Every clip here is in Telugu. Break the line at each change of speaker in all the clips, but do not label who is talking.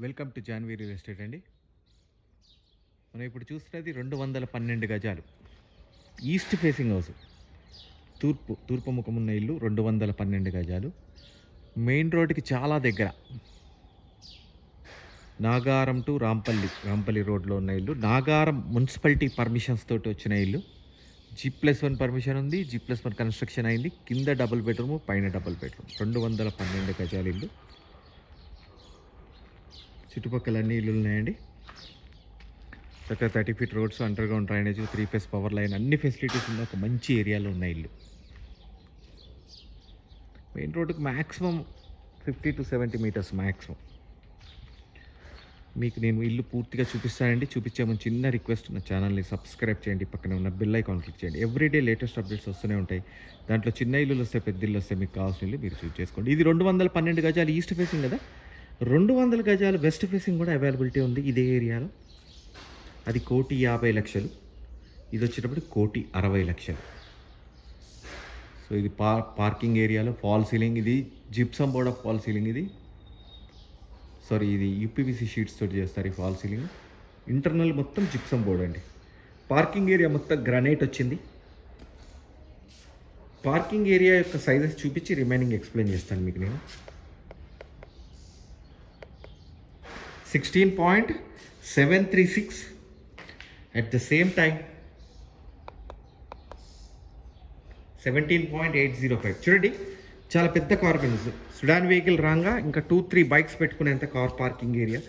Welcome to Janvi real estate అండి. మనం ఇప్పుడు చూస్తున్నది రెండు వందల పన్నెండు గజాలు. East facing house. తూర్పు తూర్పు ముఖం ఉన్న ఇల్లు రెండు వందల పన్నెండు గజాలు. మెయిన్ రోడ్డుకి చాలా దగ్గర. నాగారం టు రాంపల్లి రాంపల్లి రోడ్లో ఉన్న ఇల్లు. నాగారం మున్సిపాలిటీ పర్మిషన్స్ తోటి వచ్చిన ఇల్లు. జీ ప్లస్ వన్ పర్మిషన్ ఉంది. జీ ప్లస్ వన్ కన్స్ట్రక్షన్ అయింది. కింద డబుల్ బెడ్రూమ్ పైన డబుల్ బెడ్రూమ్. రెండు వందల పన్నెండు గజాల ఇల్లు. చుట్టుపక్కల అన్ని ఇల్లు ఉన్నాయండి. చక్కగా thirty feet roads under ground drainage three phase power line అన్ని ఫెసిలిటీస్ ఉన్న ఒక మంచి ఏరియాలో ఉన్న ఇల్లు. మెయిన్ రోడ్డుకు maximum fifty to seventy metres maximum మీకు నేను ఇల్లు పూర్తిగా చూపిస్తానండి. చూపించే ముందు చిన్న రిక్వెస్ట్ నా ఛానల్ని సబ్స్క్రైబ్ చేయండి. పక్కన ఉన్న బిల్ ఐకాన్ క్లిక్ చేయండి. ఎవ్రీడే లేటెస్ట్ అప్డేట్స్ వస్తూనే ఉంటాయి. దాంట్లో చిన్న ఇల్లులు వస్తే పెద్ద ఇల్లు వస్తే మీకు కావాల్సిన ఇల్లు మీరు చూస్ చేసుకోండి. ఇది రెండు వందల పన్నెండు గజాలు ఈస్ట్ ఫేసింగ్ కదా? రెండు వందల గజాలు వెస్ట్ ఫేసింగ్ కూడా అవైలబిలిటీ ఉంది ఇదే ఏరియాలో. అది కోటి యాభై లక్షలు. ఇది వచ్చేటప్పుడు కోటి అరవై లక్షలు. సో ఇది పార్ పార్కింగ్ ఏరియాలో ఫాల్ సీలింగ్. ఇది gypsum board of fall ceiling ఇది. సారీ ఇది యూపీవీసీ షీట్స్ తోటి చేస్తారు ఈ ఫాల్ సీలింగ్. ఇంటర్నల్ మొత్తం జిప్సమ్ బోర్డ్ అండి. పార్కింగ్ ఏరియా మొత్తం గ్రనైట్ వచ్చింది. పార్కింగ్ ఏరియా యొక్క సైజెస్ చూపించి రిమైనింగ్ ఎక్స్ప్లెయిన్ చేస్తాను మీకు నేను. Sixteen point seven three six at the same time seventeen point eight zero five చూడండి చాలా పెద్ద కార్ బిల్స్ సుడాన్ వెహికల్ రాగా ఇంకా టూ త్రీ బైక్స్ పెట్టుకునేంత కార్ పార్కింగ్ ఏరియా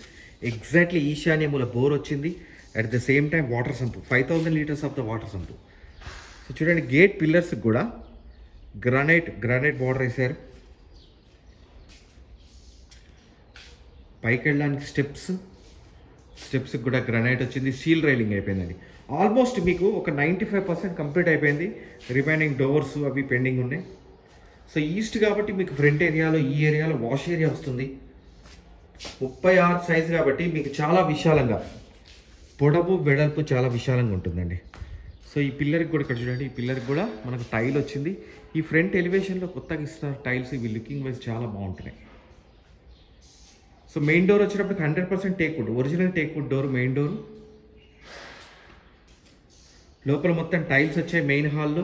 ఎగ్జాక్ట్లీ ఈశాన్య మూల బోర్ వచ్చింది. At the same time water sump five thousand litres of the water sump so చూడండి గేట్ పిల్లర్స్ కూడా గ్రానైట్ గ్రానైట్ బార్డర్ వేశారు. పైకి వెళ్ళడానికి స్టెప్స్ స్టెప్స్కి కూడా గ్రనైట్ వచ్చింది స్టీల్ రైలింగ్ అయిపోయిందండి. ఆల్మోస్ట్ మీకు ఒక నైంటీ ఫైవ్ పర్సెంట్ కంప్లీట్ అయిపోయింది. రిమైనింగ్ డోర్స్ అవి పెండింగ్ ఉన్నాయి. సో ఈస్ట్ కాబట్టి మీకు ఫ్రంట్ ఏరియాలో ఈ ఏరియాలో వాష్ ఏరియా వస్తుంది. ముప్పై ఆరు సైజ్ కాబట్టి మీకు చాలా విశాలంగా పొడవు వెడల్పు చాలా విశాలంగా ఉంటుందండి. సో ఈ పిల్లర్కి కూడా ఇక్కడ చూడండి ఈ పిల్లర్కి కూడా మనకు టైల్ వచ్చింది. ఈ ఫ్రంట్ ఎలివేషన్లో కొత్తగా ఇస్తున్న టైల్స్ ఇవి లుకింగ్ వైజ్ చాలా బాగుంటున్నాయి. సో మెయిన్ డోర్ వచ్చేటప్పటికి hundred percent teakwood original teakwood door main door లోపల మొత్తం టైల్స్ వచ్చాయి మెయిన్ హాల్లో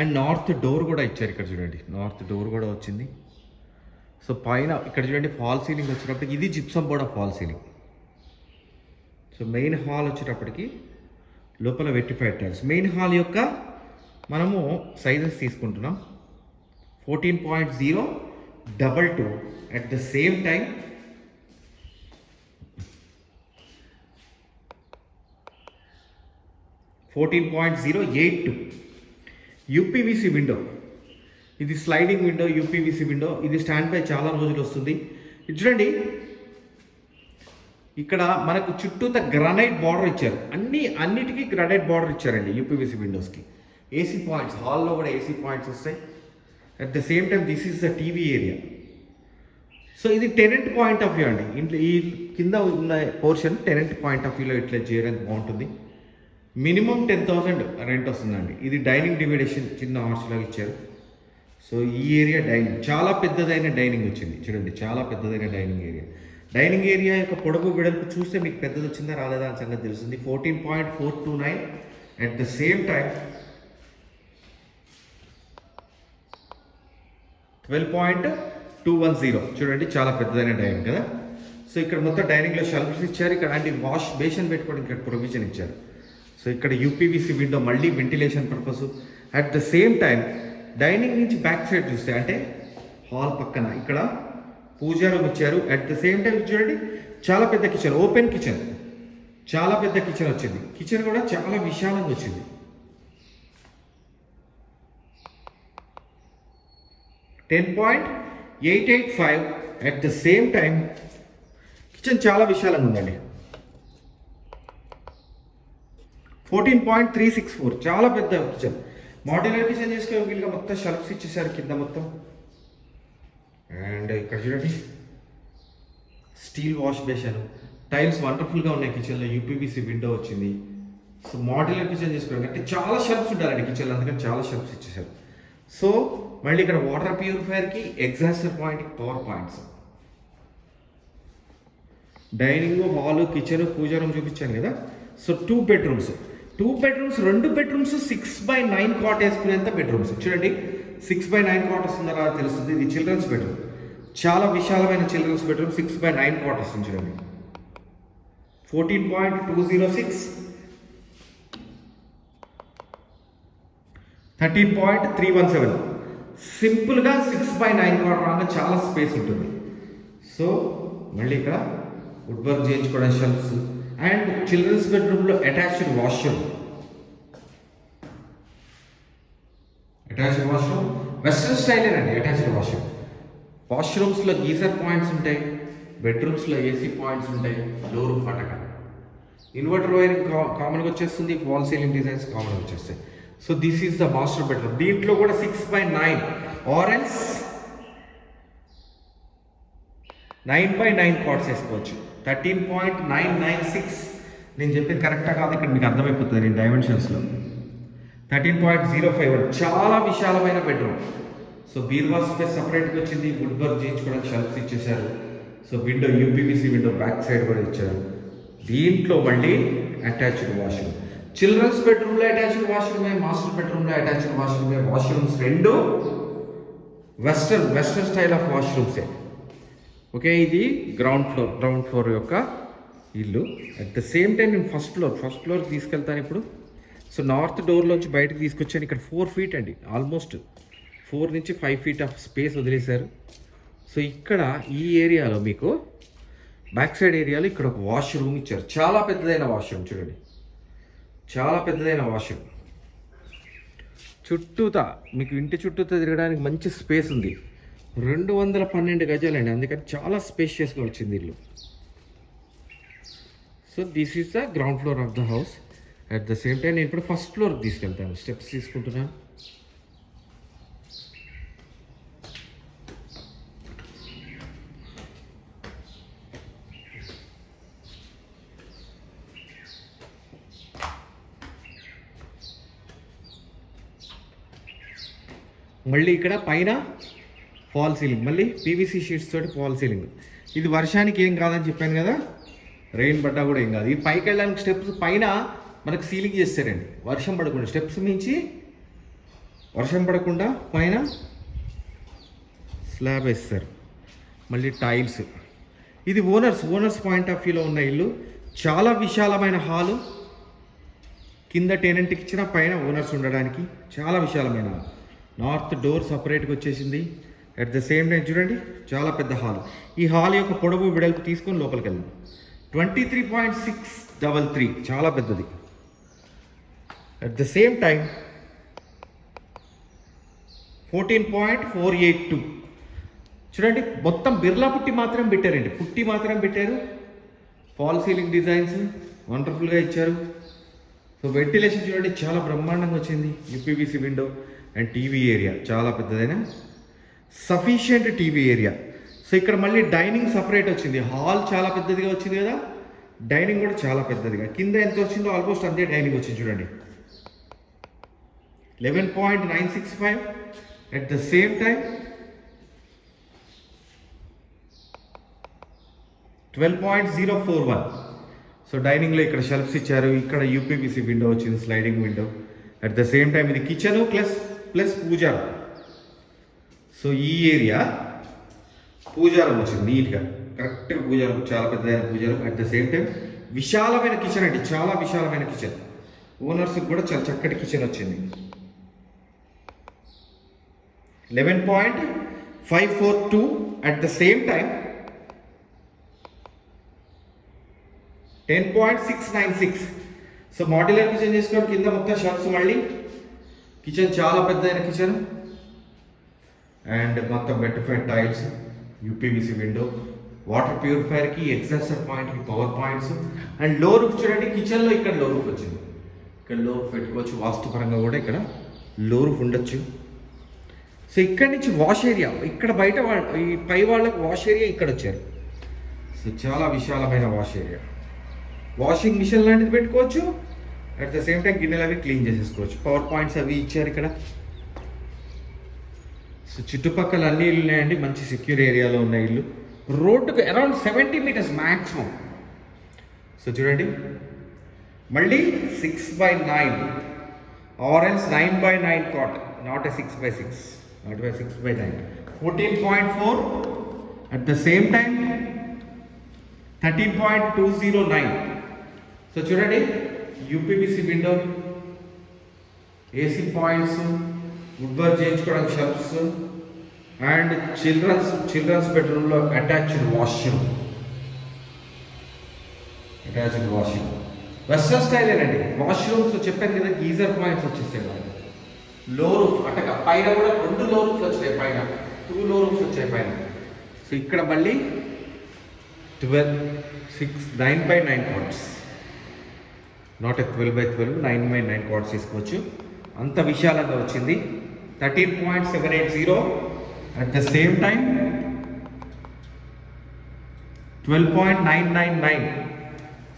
అండ్ నార్త్ డోర్ కూడా ఇచ్చారు ఇక్కడ చూడండి. నార్త్ డోర్ కూడా వచ్చింది. సో పైన ఇక్కడ చూడండి ఫాల్ సీలింగ్ వచ్చేటప్పటికి ఇది gypsum board of fall ceiling so main hall వచ్చేటప్పటికి లోపల వెట్టిఫైడ్ టైల్స్ మెయిన్ హాల్ యొక్క మనము సైజెస్ తీసుకుంటున్నాం. Fourteen point zero double two at the same time fourteen point zero eight two UPVC window ఇది స్లైడింగ్ విండో యూపీవీసీ విండో ఇది స్టాండ్ బై చాలా రోజులు వస్తుంది. చూడండి. ఇక్కడ మనకు చుట్టూత గ్రానైట్ బార్డర్ ఇచ్చారు. అన్ని అన్నిటికీ గ్రానైట్ బార్డర్ ఇచ్చారండి యూపీవీసీ విండోస్కి ఏసీ పాయింట్స్ హాల్లో కూడా ఏసీ పాయింట్స్ వస్తాయి. At the same time this is the TV area so ఇది టెనెంట్ పాయింట్ ఆఫ్ వ్యూ అండి. ఇంట్లో ఈ కింద ఉన్న పోర్షన్ టెనెంట్ పాయింట్ ఆఫ్ వ్యూలో ఇట్లా చేయడానికి బాగుంటుంది. మినిమం టెన్ థౌసండ్ రెంట్ వస్తుందండి. ఇది డైనింగ్ డివిడేషన్ చిన్న హార్స్ ఇచ్చారు. సో ఈ ఏరియా డైనింగ్ చాలా పెద్దదైన డైనింగ్ వచ్చింది. చూడండి చాలా పెద్దదైన డైనింగ్ ఏరియా. డైనింగ్ ఏరియా యొక్క పొడవు వెడల్పు చూస్తే మీకు పెద్దది వచ్చిందా రాలేదా అని సంగతి తెలుస్తుంది. Fourteen point four two nine at the same time twelve point two one zero. చూడండి చాలా పెద్దదైన డైనింగ్ కదా. సో ఇక్కడ మొత్తం డైనింగ్లో షెల్ఫ్స్ ఇచ్చారు. ఇక్కడ అంటే వాష్ బేషన్ పెట్టుకోవడానికి ఇక్కడ ప్రొవిజన్ ఇచ్చారు. సో ఇక్కడ యూపీవీసీ విండో మళ్ళీ ventilation purpose at the same time dining నుంచి బ్యాక్ సైడ్ చూస్తే అంటే హాల్ పక్కన ఇక్కడ పూజా రూమ్ ఇచ్చారు. అట్ ద సేమ్ టైం చూడండి చాలా పెద్ద కిచెన్ ఓపెన్ కిచెన్ చాలా పెద్ద కిచెన్ వచ్చింది. కిచెన్ కూడా చాలా విశాలంగా వచ్చింది. Ten point eight eight five at the same time kitchen చాలా విశాలంగా ఉందండి. Fourteen point three six four. చాలా పెద్ద కిచెన్ మాడ్యులర్ కిచెన్ చేసుకో వీళ్ళగా మొత్తం షెల్ఫ్స్ ఇచ్చేసారు కింద మొత్తం. అండ్ ఇక్కడ చూడండి. స్టీల్ వాష్ బేషన్ టైల్స్ వండర్ఫుల్గా ఉన్నాయి కిచెన్లో యూపీబీసీ విండో వచ్చింది. సో మాడ్యులర్ కిచెన్ చేసుకోవడం అంటే చాలా షెల్ఫ్స్ ఉండాలండి కిచెన్లో అందుకని చాలా షెల్ఫ్స్ ఇచ్చేసారు సో మళ్ళీ ఇక్కడ water ప్యూరిఫైయర్కి exhauster point power points dining hall kitchen puja room చూపించాను కదా. So two bedrooms two bedrooms రెండు bedrooms six by nine cot వేసుకునేంత bedrooms చూడండి సిక్స్ బై నైన్ కాట్ వస్తుందా తెలుస్తుంది. ఇది చిల్డ్రన్స్ బెడ్రూమ్ చాలా విశాలమైన children's bedroom six by nine cot వస్తుంది చూడండి. Fourteen point two zero six thirteen point three one seven సింపుల్గా సిక్స్ బై నైన్ కాట్ రాగా చాలా స్పేస్ ఉంటుంది. సో మళ్ళీ ఇక్కడ వుడ్ వర్క్ చేయించుకోవడం షెల్ఫ్స్ అండ్ చిల్డ్రన్స్ బెడ్రూమ్లో attached washroom. Attached washroom. Western style అండి అటాచ్డ్ వాష్రూమ్. వాష్రూమ్స్లో గీజర్ పాయింట్స్ ఉంటాయి బెడ్రూమ్స్లో ఏసీ పాయింట్స్ ఉంటాయి డోర్ ఫటక ఇన్వర్టర్ వైరింగ్ కామన్గా వచ్చేస్తుంది వాల్ సీలింగ్ డిజైన్స్ కామన్గా వచ్చేస్తాయి. So this is the master bedroom. దీంట్లో కూడా six by nine. Orange. Nine by nine cots వేసుకోవచ్చు. Thirteen point nine nine six. నేను చెప్పేది కరెక్టా కాదు ఇక్కడ మీకు అర్థమైపోతుంది నేను డైమెన్షన్స్లో థర్టీన్ పాయింట్ జీరో ఫైవ్ చాలా విశాలమైన బెడ్రూమ్ సో బీర్వా స్పేస్ సపరేట్గా వచ్చింది వుడ్ వర్క్ చేయించుకోవడానికి షెల్ఫ్స్ ఇచ్చేశారు. So window UPVC window back side కూడా ఇచ్చారు. దీంట్లో మళ్ళీ అటాచ్డ్ వాష్రూమ్ చిల్డ్రన్స్ బెడ్రూమ్లో అటాచ్డ్ వాష్రూమే మాస్టర్ బెడ్రూమ్లో అటాచ్డ్ వాష్రూమే వాష్రూమ్స్ రెండు. వెస్టర్న్ వెస్టర్న్ స్టైల్ ఆఫ్ వాష్రూమ్సే ఓకే ఇది గ్రౌండ్ ఫ్లోర్ గ్రౌండ్ ఫ్లోర్ యొక్క ఇల్లు. అట్ ద సేమ్ టైం నేను ఫస్ట్ ఫ్లోర్ ఫస్ట్ ఫ్లోర్ తీసుకెళ్తాను ఇప్పుడు. సో నార్త్ డోర్లోంచి బయటకు తీసుకొచ్చాను. ఇక్కడ ఫోర్ ఫీట్ అండి ఆల్మోస్ట్ ఫోర్ నుంచి ఫైవ్ ఫీట్ ఆఫ్ స్పేస్ వదిలేశారు. సో ఇక్కడ ఈ ఏరియాలో మీకు బ్యాక్ సైడ్ ఏరియాలో ఇక్కడ ఒక వాష్రూమ్ ఇచ్చారు. చాలా పెద్దదైన వాష్రూమ్ చూడండి. చాలా పెద్దదైన వాష్రూమ్ చుట్టూతా మీకు ఇంటి చుట్టూత తిరగడానికి మంచి స్పేస్ ఉంది. రెండు వందల పన్నెండు గజాలండి. అందుకని చాలా స్పేషియస్గా వచ్చింది ఇల్లు. So this is the ground floor of the house at the same time నేను ఇప్పుడు ఫస్ట్ ఫ్లోర్కి తీసుకెళ్తాను. స్టెప్స్ తీసుకుంటున్నాను. మళ్ళీ ఇక్కడ పైన ఫాల్ సీలింగ్ మళ్ళీ పీవీసీ షీట్స్ తోటి ఫాల్ సీలింగ్ ఇది వర్షానికి ఏం కాదని చెప్పాను కదా? రెయిన్ పడ్డా కూడా ఏం కాదు. ఈ పైకి వెళ్ళడానికి స్టెప్స్ పైన మనకు సీలింగ్ చేస్తారండి. వర్షం పడకుండా. స్టెప్స్ మించి వర్షం పడకుండా పైన స్లాబ్ వేస్తారు. మళ్ళీ టైల్స్ ఇది ఓనర్స్ ఓనర్స్ పాయింట్ ఆఫ్ వ్యూలో ఉన్న ఇల్లు. చాలా విశాలమైన హాలు కింద టెనెంట్కి ఇచ్చిన పైన ఓనర్స్ ఉండడానికి చాలా విశాలమైన నార్త్ డోర్ సపరేట్గా వచ్చేసింది. అట్ ద సేమ్ టైం చూడండి చాలా పెద్ద హాల్. ఈ హాల్ యొక్క పొడవు వెడల్పు తీసుకొని లోపలికి వెళ్దాం. Twenty three point six double three చాలా పెద్దది. At the same time fourteen point four eight two చూడండి మొత్తం బిర్లా పుట్టి మాత్రం పెట్టారండి. పుట్టి మాత్రం పెట్టారు. ఫాల్ సీలింగ్ డిజైన్స్ వండర్ఫుల్గా ఇచ్చారు. సో వెంటిలేషన్ చూడండి చాలా బ్రహ్మాండంగా వచ్చింది. UPVC window and TV area చాలా పెద్దదైన. సఫిషియంట్ టీవీ ఏరియా సో ఇక్కడ మళ్ళీ డైనింగ్ సపరేట్ వచ్చింది. హాల్ చాలా పెద్దదిగా వచ్చింది కదా? డైనింగ్ కూడా చాలా పెద్దదిగా. కింద ఎంత వచ్చిందో ఆల్మోస్ట్ అంతే డైనింగ్ వచ్చింది చూడండి. Eleven point nine six five at the same time twelve point zero four one so డైనింగ్లో ఇక్కడ షెల్ఫ్స్ ఇచ్చారు. ఇక్కడ యూపీపీసీ విండో వచ్చింది sliding window at the same time ఇది kitchen plus plus puja so ఈ ఏరియా పూజారం వచ్చింది నీట్గా. కరెక్ట్గా పూజారం చాలా పెద్దదైన పూజారం. అట్ ద సేమ్ టైం విశాలమైన కిచెన్ అండి చాలా విశాలమైన కిచెన్ ఓనర్స్కి కూడా చాలా చక్కటి కిచెన్ వచ్చింది. Eleven point five four two at the same time ten point six nine six so modular kitchen చేసుకోవడం కింద మొత్తం షాప్స్ మళ్ళీ. కిచెన్ చాలా పెద్దదైన కిచెన్ అండ్ మొత్తం vitrified tiles UPVC window water ప్యూరిఫైయర్కి exhauster పాయింట్కి పవర్ పాయింట్స్ అండ్లో రూఫ్ చూడండి కిచెన్లో ఇక్కడ లో రూఫ్ వచ్చింది. ఇక్కడ లో రూఫ్ పెట్టుకోవచ్చు వాస్తుపరంగా కూడా ఇక్కడ లో రూఫ్ ఉండొచ్చు. సో ఇక్కడ నుంచి వాష్ ఏరియా ఇక్కడ బయట వాళ్ళ ఈ పై వాళ్ళకి వాష్ ఏరియా ఇక్కడ వచ్చారు. సో చాలా విశాలమైన వాష్ ఏరియా వాషింగ్ మిషన్ లాంటిది పెట్టుకోవచ్చు అట్ ద సేమ్ టైం గిన్నెలు అవి క్లీన్ చేసేసుకోవచ్చు. పవర్ పాయింట్స్ అవి ఇచ్చారు ఇక్కడ. సో చుట్టుపక్కల అన్ని ఇల్లు ఉన్నాయండి. మంచి సెక్యూర్ ఏరియాలో ఉన్న ఇల్లు రోడ్డుకు around seventy meters maximum so చూడండి. మళ్ళీ six by nine orange nine by nine cot not a six by six not by six by nine fourteen point four at the same time thirteen point two zero nine so చూడండి. UPVC window AC points wood చేయించుకోవడానికి షెల్ఫ్స్ అండ్ చిల్డ్రన్స్ చిల్డ్రన్స్ బెడ్రూమ్లో attached washroom. Attached washroom. Western స్టైలేనండి washrooms చెప్పాను కదా గీజర్ పాయింట్స్ వచ్చేసాయి వాళ్ళు లో రూఫ్ అటక పైన కూడా రెండు లో రూఫ్స్ వచ్చాయి పైన. టూ లో రూఫ్స్ వచ్చాయి పైన. సో ఇక్కడ మళ్ళీ twelve six nine by nine cards not a twelve by twelve nine by nine cards తీసుకోవచ్చు. అంత విశాలంగా వచ్చింది. Thirteen point seven eight zero at the same time twelve point nine nine nine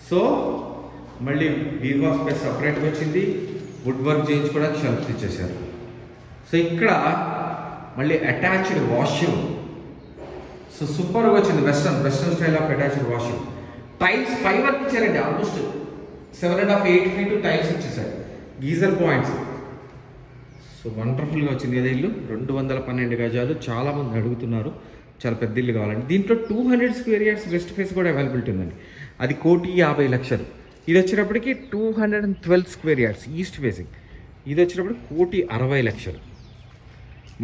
so మళ్ళీ బీర్వా స్పేస్ సపరేట్గా వచ్చింది వుడ్ వర్క్ చేయించుకోవడానికి షెల్ఫ్స్ ఇచ్చేసారు సో ఇక్కడ మళ్ళీ అటాచ్డ్ వాష్రూమ్ సో సూపర్గా వచ్చింది western western style of attached washroom tiles five work ఇచ్చారండి almost seven and half eight feet tiles ఇచ్చేసారు గీజర్ పాయింట్స్ సో వండర్ఫుల్గా వచ్చింది కదా ఇల్లు. రెండు వందల పన్నెండు గజాలు చాలా మంది అడుగుతున్నారు. చాలా పెద్ద ఇల్లు కావాలండి దీంట్లో two hundred square yards west face కూడా అవైలబిలిటీ ఉందండి. అది కోటి యాభై లక్షలు. ఇది వచ్చేటప్పటికి two hundred and twelve square yards east facing ఇది వచ్చేటప్పుడు కోటి అరవై లక్షలు.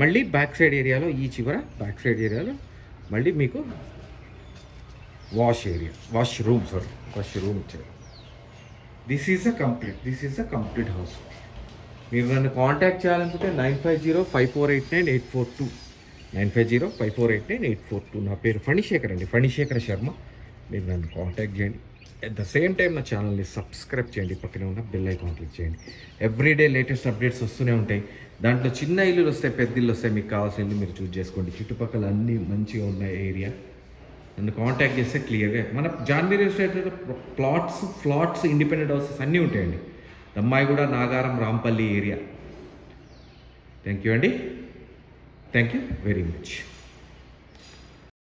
మళ్ళీ బ్యాక్ సైడ్ ఏరియాలో ఈ చివర బ్యాక్ సైడ్ ఏరియాలో మళ్ళీ మీకు wash area wash room sorry wash room ఇచ్చారు. This is a complete this is a complete house మీరు నన్ను కాంటాక్ట్ చేయాలనుకుంటే nine five zero five four eight nine eight four two nine five zero five four eight nine eight four two నా పేరు ఫణిశేఖర్ అండి. ఫణిశేఖర్ శర్మ. మీరు నన్ను కాంటాక్ట్ చేయండి. అట్ ద సేమ్ టైం నా ఛానల్ని సబ్స్క్రైబ్ చేయండి. పక్కనే ఉన్న బెల్ ఐకాన్ క్లిక్ చేయండి. ఎవ్రీడే లేటెస్ట్ అప్డేట్స్ వస్తూనే ఉంటాయి. దాంట్లో చిన్న ఇల్లులు వస్తాయి పెద్ద ఇల్లు వస్తాయి. మీకు కావాల్సిన ఇల్లు మీరు చూస్ చేసుకోండి. చుట్టుపక్కల అన్నీ మంచిగా ఉన్నాయి ఏరియా నన్ను కాంటాక్ట్ చేస్తే క్లియర్గా మన January estate plots flats independent houses అన్నీ ఉంటాయండి. Dammaiguda Nagaram Rampally area. Thank you అండి థ్యాంక్ యూ వెరీ మచ్